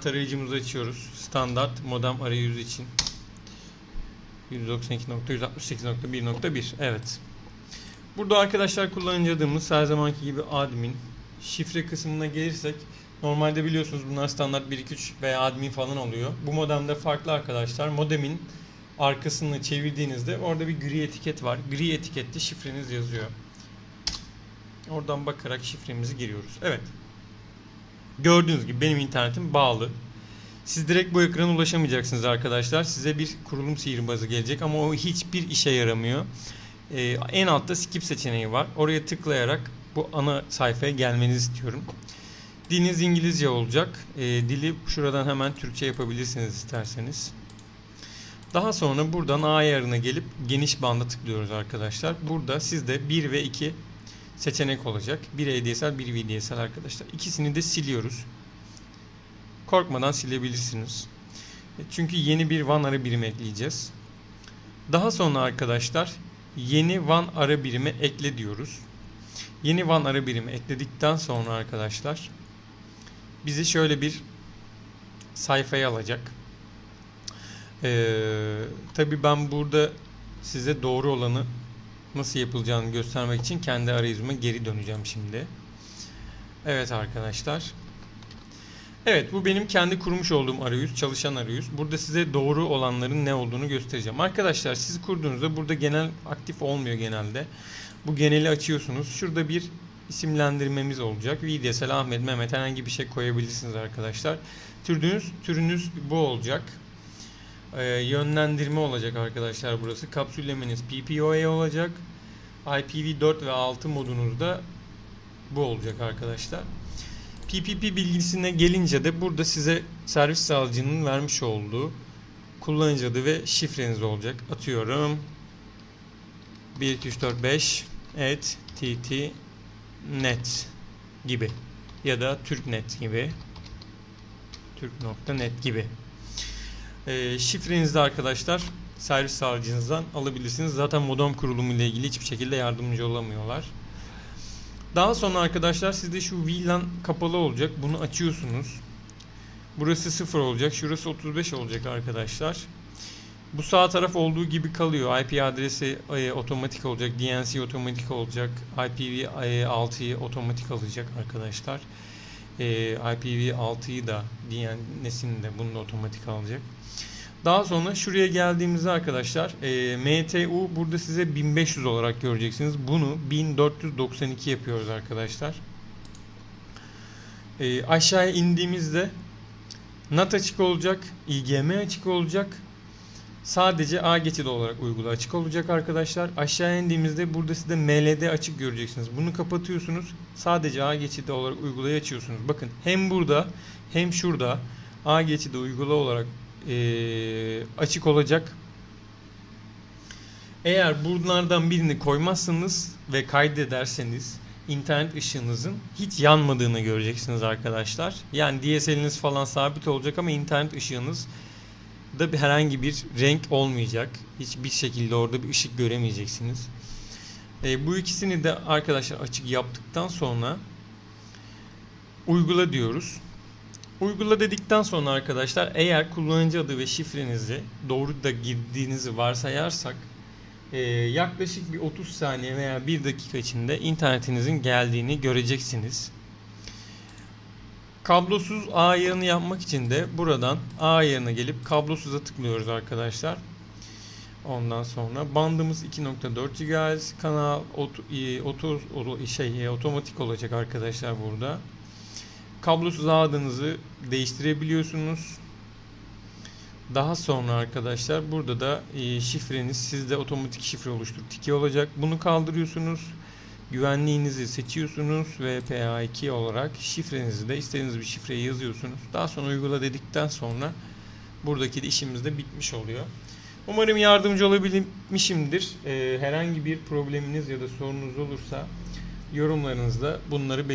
Tarayıcımızı açıyoruz. Standart modem arayüzü için. 192.168.1.1 Evet. Burada arkadaşlar kullanıcı her zamanki gibi admin. Şifre kısmına gelirsek normalde biliyorsunuz bunlar standart 123 veya admin falan oluyor. Bu modemde farklı arkadaşlar. Modemin arkasını çevirdiğinizde orada bir gri etiket var. Gri etikette şifreniz yazıyor. Oradan bakarak şifremizi giriyoruz. Evet. Gördüğünüz gibi benim internetim bağlı. Siz direkt bu ekrana ulaşamayacaksınız arkadaşlar. Size bir kurulum sihirbazı gelecek ama o hiçbir işe yaramıyor. Ee, en altta skip seçeneği var. Oraya tıklayarak bu ana sayfaya gelmenizi istiyorum. Diliniz İngilizce olacak. Ee, dili şuradan hemen Türkçe yapabilirsiniz isterseniz. Daha sonra buradan ayarına gelip geniş banda tıklıyoruz arkadaşlar. Burada sizde 1 ve 2 seçenek olacak. Bir ADSL, bir VDSL arkadaşlar. İkisini de siliyoruz. Korkmadan silebilirsiniz. E, Çünkü yeni bir WAN ara birimi ekleyeceğiz. Daha sonra arkadaşlar yeni WAN ara birimi ekle diyoruz. Yeni WAN ara birimi ekledikten sonra arkadaşlar bizi şöyle bir sayfaya alacak. Ee, Tabi ben burada size doğru olanı nasıl yapılacağını göstermek için kendi arayüzüme geri döneceğim şimdi. Evet arkadaşlar. Evet bu benim kendi kurmuş olduğum arayüz, çalışan arayüz. Burada size doğru olanların ne olduğunu göstereceğim. Arkadaşlar siz kurduğunuzda burada genel aktif olmuyor genelde. Bu geneli açıyorsunuz. Şurada bir isimlendirmemiz olacak. VDSL, Ahmet, Mehmet herhangi bir şey koyabilirsiniz arkadaşlar. Türünüz, türünüz bu olacak. Ee, yönlendirme olacak arkadaşlar burası. Kapsüllemeniz PPOA olacak. IPv4 ve 6 modunuzda bu olacak arkadaşlar. PPP bilgisine gelince de burada size servis sağlayıcının vermiş olduğu kullanıcı adı ve şifreniz olacak. Atıyorum 12345 at tt net gibi ya da türknet gibi türk.net gibi. E, şifrenizi de arkadaşlar servis sağlayıcınızdan alabilirsiniz. Zaten modem kurulumu ile ilgili hiçbir şekilde yardımcı olamıyorlar. Daha sonra arkadaşlar sizde şu VLAN kapalı olacak. Bunu açıyorsunuz. Burası 0 olacak. Şurası 35 olacak arkadaşlar. Bu sağ taraf olduğu gibi kalıyor. IP adresi e, otomatik olacak. DNC otomatik olacak. IPv6'yı otomatik alacak arkadaşlar. E, IPv6'yı da DNS'ini de bunu da otomatik alacak. Daha sonra şuraya geldiğimizde arkadaşlar e, MTU burada size 1500 olarak göreceksiniz. Bunu 1492 yapıyoruz arkadaşlar. E, aşağıya indiğimizde NAT açık olacak, IGM açık olacak. Sadece A geçidi olarak uygula açık olacak arkadaşlar. Aşağı indiğimizde burada size MLD açık göreceksiniz. Bunu kapatıyorsunuz. Sadece A geçidi olarak uygulayı açıyorsunuz. Bakın hem burada hem şurada A geçidi uygula olarak e, açık olacak. Eğer bunlardan birini koymazsanız ve kaydederseniz internet ışığınızın hiç yanmadığını göreceksiniz arkadaşlar. Yani DSL'iniz falan sabit olacak ama internet ışığınız da bir herhangi bir renk olmayacak. Hiçbir şekilde orada bir ışık göremeyeceksiniz. E, bu ikisini de arkadaşlar açık yaptıktan sonra uygula diyoruz. Uygula dedikten sonra arkadaşlar eğer kullanıcı adı ve şifrenizi doğru da girdiğinizi varsayarsak e, yaklaşık bir 30 saniye veya 1 dakika içinde internetinizin geldiğini göreceksiniz. Kablosuz ağ ayarını yapmak için de buradan ağ ayarına gelip kablosuza tıklıyoruz arkadaşlar. Ondan sonra bandımız 2.4 GHz kanal oto, oto, şey otomatik olacak arkadaşlar burada. Kablosuz adınızı değiştirebiliyorsunuz. Daha sonra arkadaşlar burada da e, şifreniz sizde otomatik şifre oluştur tiki olacak. Bunu kaldırıyorsunuz. Güvenliğinizi seçiyorsunuz ve PA2 olarak şifrenizi de istediğiniz bir şifreyi yazıyorsunuz. Daha sonra uygula dedikten sonra buradaki de işimiz de bitmiş oluyor. Umarım yardımcı olabilmişimdir. Ee, herhangi bir probleminiz ya da sorunuz olursa yorumlarınızda bunları